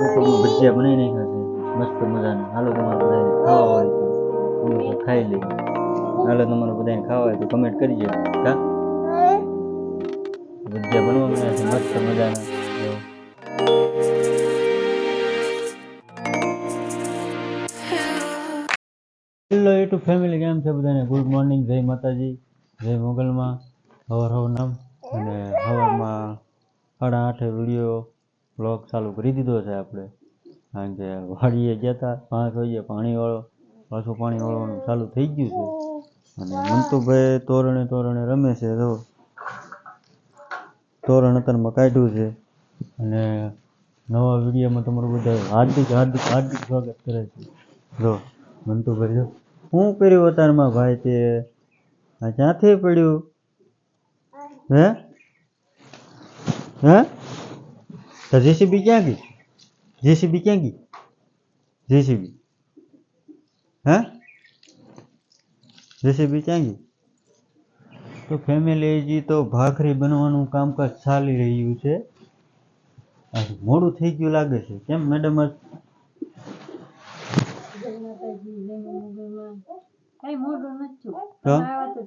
ભજીયા બનાવી નાખ્યા છે. મસ્ત મજાના. હાલો તમારે બધાને ખાવા હોય તો અમે ખાઈ લઈએ. હાલો તમારે બધાને ખાવા હોય તો કમેન્ટ કરજો હા ભજીયા બનવા મળ્યા છે. મસ્ત મજાના. હેલો યુટ્યુબ ફેમિલી કેમ છે બધાને? ગુડ મોર્નિંગ જય માતાજી. જય મોગલમાં. હવર હવાર નામ. અને હવરમાં સાડા આઠે વીડિયો બ્લોગ ચાલુ કરી દીધો છે આપણે. કારણ કે વાડીએ ગયા હતા પાંચ વાગ્યે પાણીવાળો, પાછું પાણી વાળવાનું ચાલુ થઈ ગયું છે. અને મંતુભાઈ તોરણે તોરણે રમે છે તો તોરણ અત્યારમાં કાઢ્યું છે. અને નવા વિડીયોમાં તમારું બધા હાર્દિક હાર્દિક હાર્દિક સ્વાગત કરે છે. જો, મંતુભાઈ જો, શું કર્યું અત્યારમાં ભાઈ તે? ક્યાંથી પડ્યું? હે? હે? તો જેસીબી ક્યાં ગઈ? જેસીબી ક્યાં ગઈ? જેસીબી. હે? જેસીબી ગઈ? તો ફેમિલી હજી તો ભાખરી બનવાનું કામકાજ ચાલી રહ્યું છે. મોડું થઈ ગયું લાગે છે. કેમ મેડમ આજ કઈ મોઢું નથી. તો?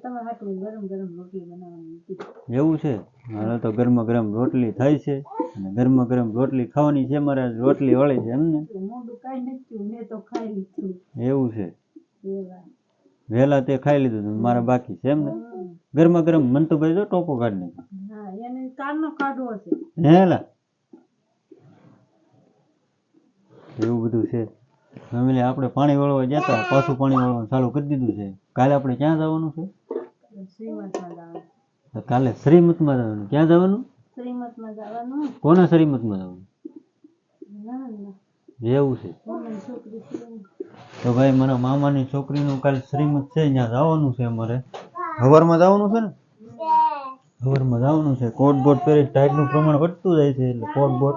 તમે હાટું ગરમ ગરમ રોટલી બનાવવાની હતી એવું છે? મારે તો ગરમા ગરમ રોટલી થાય છે. અને ગરમા ગરમ રોટલી ખાવાની છે. મારે રોટલી વળી છે એમને. મોઢું કઈ નથી. મેં તો ખાઈ લીધું. એવું છે? વહેલા તે ખાઈ લીધું મારે બાકી છે એમ ને ગરમા ગરમ મન તો ભાઈ જો ટોપો કાઢી નાખ્યો. હા એને કારનો કાઢવો છે. હેલા એવું બધું છે? ફેમિલી, આપણે પાણી વળવા ગયા પાછું પાણી વળવાનું ચાલુ કરી દીધું છે. કાલે આપણે ક્યાં જવાનું છે? કાલે શ્રીમતમાં જવાનું. ક્યાં જવાનું? કોના શ્રીમતમાં જવાનું? એવું છે. તો ભાઈ, મારા મામાની છોકરીનું કાલે શ્રીમત છે, ત્યાં જવાનું છે અમારે. હવારમાં જવાનું છે ને? હવારમાં જવાનું છે. કોટ બોટ પહેરી ટાઈટનું પ્રમાણ વધતું જાય છે એટલે કોટ બોટ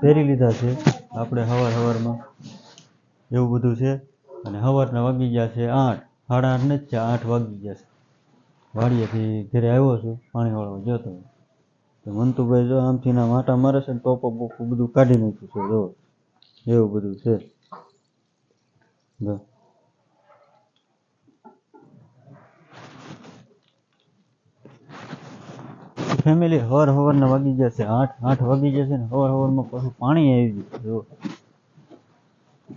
પહેરી લીધા છે. આપણે હવાર હવારમાં. એવું બધું છે? અને સવારના વાગી ગયા છે આઠ. સાડા આઠ નથી છે, આઠ વાગી ગયા છે. વાડીએથી ઘરે આવ્યો છું, પાણી વાળવા જતો તો. મંતુભાઈ જો આમથી ના માટા મારે છે ને ટોપો બોપો બધું કાઢી નાખ્યું છે, જો. એવું બધું છે. ફેમિલી હવાર હવારના વાગી જશે આઠ. આઠ વાગી જશે ને હવાર હવારમાં પાછું પાણી આવી ગયું જો.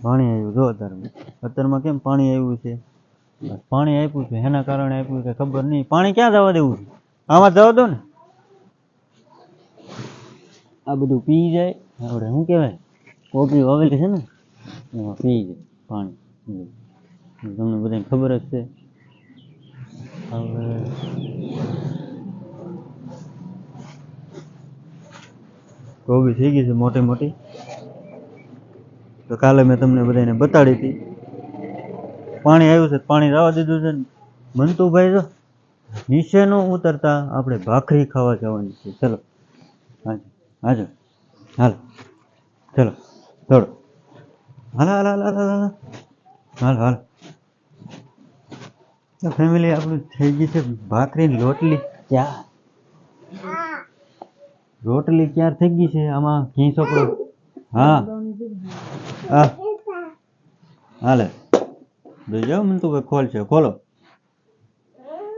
પાણી આવ્યું જો અત્યારમાં અત્યારમાં કેમ પાણી આવ્યું છે? પાણી આપ્યું છે. એના કારણે આપ્યું કે ખબર નહીં. પાણી ક્યાં જવા દેવું છે? આમાં જવા દો ને. આ બધું પી જાય. આપણે શું કહેવાય? કોટરી વાવેલી છે ને? એમાં પી જાય પાણી. હમ. તમને બધાને ખબર જ છે. હવે કોબી થઈ ગઈ છે મોટી મોટી. તો કાલે મેં તમને બધાને બતાડી હતી. પાણી આવ્યું છે, પાણી રાવા દીધું છે મંતુભાઈ જો નીચે ન ઉતરતા આપણે ભાખરી ખાવા જવાની છે. ચલો. હાજો હાજો હાલ. ચલો હાલ હાલ હાલ હાલ હાલ. હાલ હાલ. ફેમિલી આપણું થઈ ગઈ છે ભાખરી લોટલી ક્યાં? રોટલી ક્યાં થઈ ગઈ છે? આમાં ઘી ચોપડો હા. હા. હાલે. જો મને તો ભાઈ ખોલ. છે ખોલો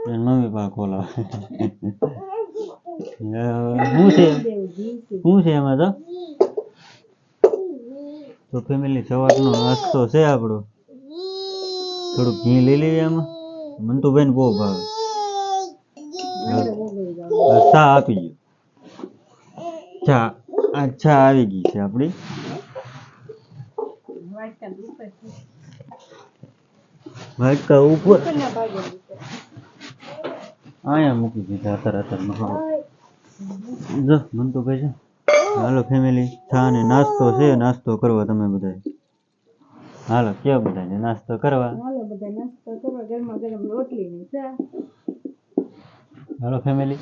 મમ્મી પાસે ખોલો શું છે? શું છે એમાં તો? તો ફેમિલી સવારનો નાસ્તો છે આપણો. થોડુંક ઘી લઈ લઈએ એમાં મંતુભાઈને બહુ ભાવે. ચા આપી ગયો ચા. ચા આવી ગઈ છે આપણી વાટકા ઉપર અહીંયા મૂકી દીધા અત્યારમાં જો કહે છે હાલો ફેમિલી ચા ને નાસ્તો છે નાસ્તો કરવા તમે બધા હાલો કયો બધાને નાસ્તો કરવા? હાલો બધા નાસ્તો કરવા ગરમા ગરમ રોટલી ને ચા. હાલો ફેમિલી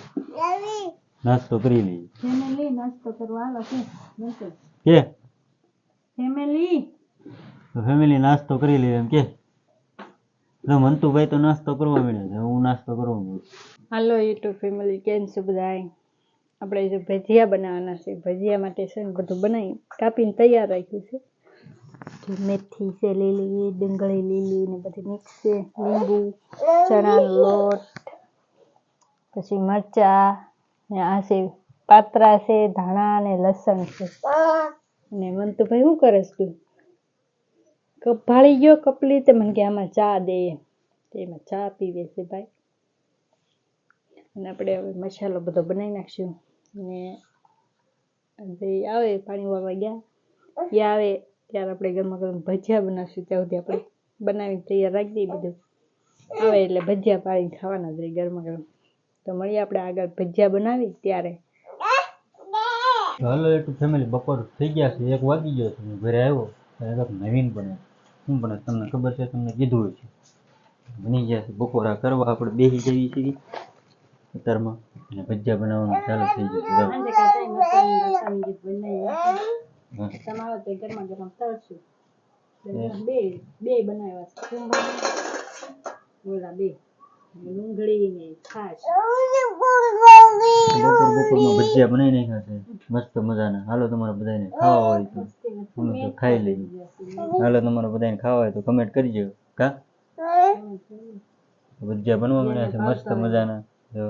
નાસ્તો કરી લઈ ફેમિલી નાસ્તો કરવા હાલો છે કે? ફેમિલી? તો ફેમિલી નાસ્તો કરી લઈએ એમ કે. જો મંતુભાઈ તો નાસ્તો કરવા મળ્યો છે હું નાસ્તો કરવા મળ્યો હાલો યુટ્યુબ ફેમિલી કેમ છો બધા આપણે જે ભજીયા બનાવવાના છે ભજીયા માટે છે ને બધું બનાવી કાપીને તૈયાર રાખ્યું છે. મેથી છે લીલી ડુંગળી લીલી ને બધી મિક્સ છે લીંબુ ચણાનો લોટ પછી મરચા ને આ છે પાત્રા છે, ધાણા અને લસણ છે. અને મંતુભાઈ શું કરે છે તું? કપ ભાળી ગયો કપલી તે મને કે આમાં ચા દે. એમ. ચા પીવે છે ભાઈ. અને આપણે હવે મસાલો બધો બનાવી નાખશું. ને આવે પાણી વાળવા ગયા. એ આવે ત્યારે આપણે ગરમા ગરમ ભજીયા બનાવશું ત્યાં સુધી આપણે. બનાવી તૈયાર રાખી દઈએ બધું. આવે એટલે ભજીયા પાડીને ખાવાના જ રહી ગરમા ગરમ. તો મળીએ આપણે આગળ ભજીયા બનાવી ત્યારે. હાલો એટલું ફેમિલી બપોર થઈ ગયા છે એક વાગી ગયો છે ઘરે આવ્યો ત્યારે કંઈક નવીન બને શું બને તમને ખબર છે તમને કીધું હોય છે. બની ગયા છે બપોરા કરવા આપણે બેસી જઈએ છીએ અત્યારમાં અને ભજીયા બનાવવાનું ચાલુ થઈ ગયું. તમારે તો ગરમા ગરમ તળશું. બે. બે બનાવ્યા છે. ઓલા બે. ડુંગળી ને છાશ બપોર બપોરમાં ભજીયા બનાવી નાખ્યા છે. મસ્ત મજાના. હાલો તમારા બધાને ખાવા હોય તો. અમે તો ખાઈ લઈએ. હાલો તમારા બધાને ખાવા હોય તો કમેન્ટ કરજો કા? ભજીયા બનવા મળ્યા છે. મસ્ત મજાના. જો.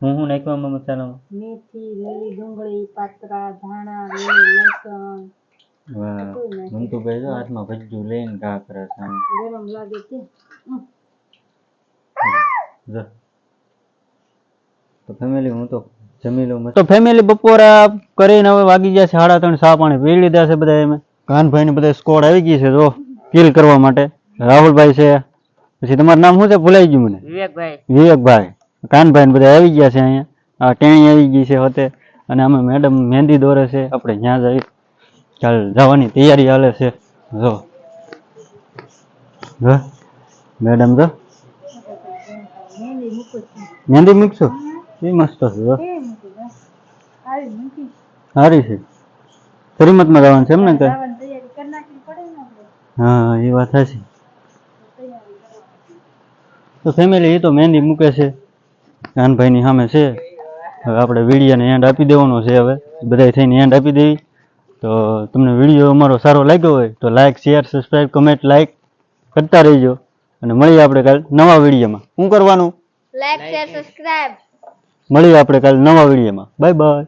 હું હું નાખવામાં મસાલામાં? મેથી લીલી ડુંગળી પાત્રા ધાણા લસણ. વાહ. મંતુભાઈ જો હાથમાં ભજીયું લઈને ઘા કરે છે ગરમ લાગે છે. તો ફેમિલી હું તો જમી લઉં તો ફેમિલી બપોરા કરીને હવે વાગી ગયા છે સાડા ત્રણ સા પાણી પી લીધા છે બધા એમ કાનભાઈ ને બધા સ્કોડ આવી ગઈ છે જો કિલ કરવા માટે. રાહુલભાઈ છે. પછી તમારું નામ શું છે? ભૂલાઈ ગયું મને. વિવેકભાઈ. વિવેકભાઈ. કાનભાઈ ને બધા આવી ગયા છે અહીંયા. આ ટેણી આવી ગઈ છે હોતે. અને અમે મેડમ મહેંદી દોરે છે. આપણે ત્યાં જઈ ચાલ જવાની તૈયારી હાલે છે. જો. જો. મેડમ છું મહેંદી મૂકશો એ મસ્ત છે સારી છે. શ્રીમતમાં જવાનું છે એમ ને કઈ હા એ વાત છે તો ફેમિલી એ તો મહેંદી મૂકે છે. કાનભાઈની સામે છે. હવે આપણે વિડીયોને એન્ડ આપી દેવાનો છે હવે. બધા થઈને એન્ડ આપી દેવી. તો તમને વીડિયો અમારો સારો લાગ્યો હોય તો like share subscribe comment like કરતા રહેજો. અને મળીએ આપણે કાલ નવા વિડીયોમાં. શું કરવાનું? લાઈક શેર સબસ્ક્રાઇબ મળીએ આપણે કાલ નવા વિડીયોમાં. Bye bye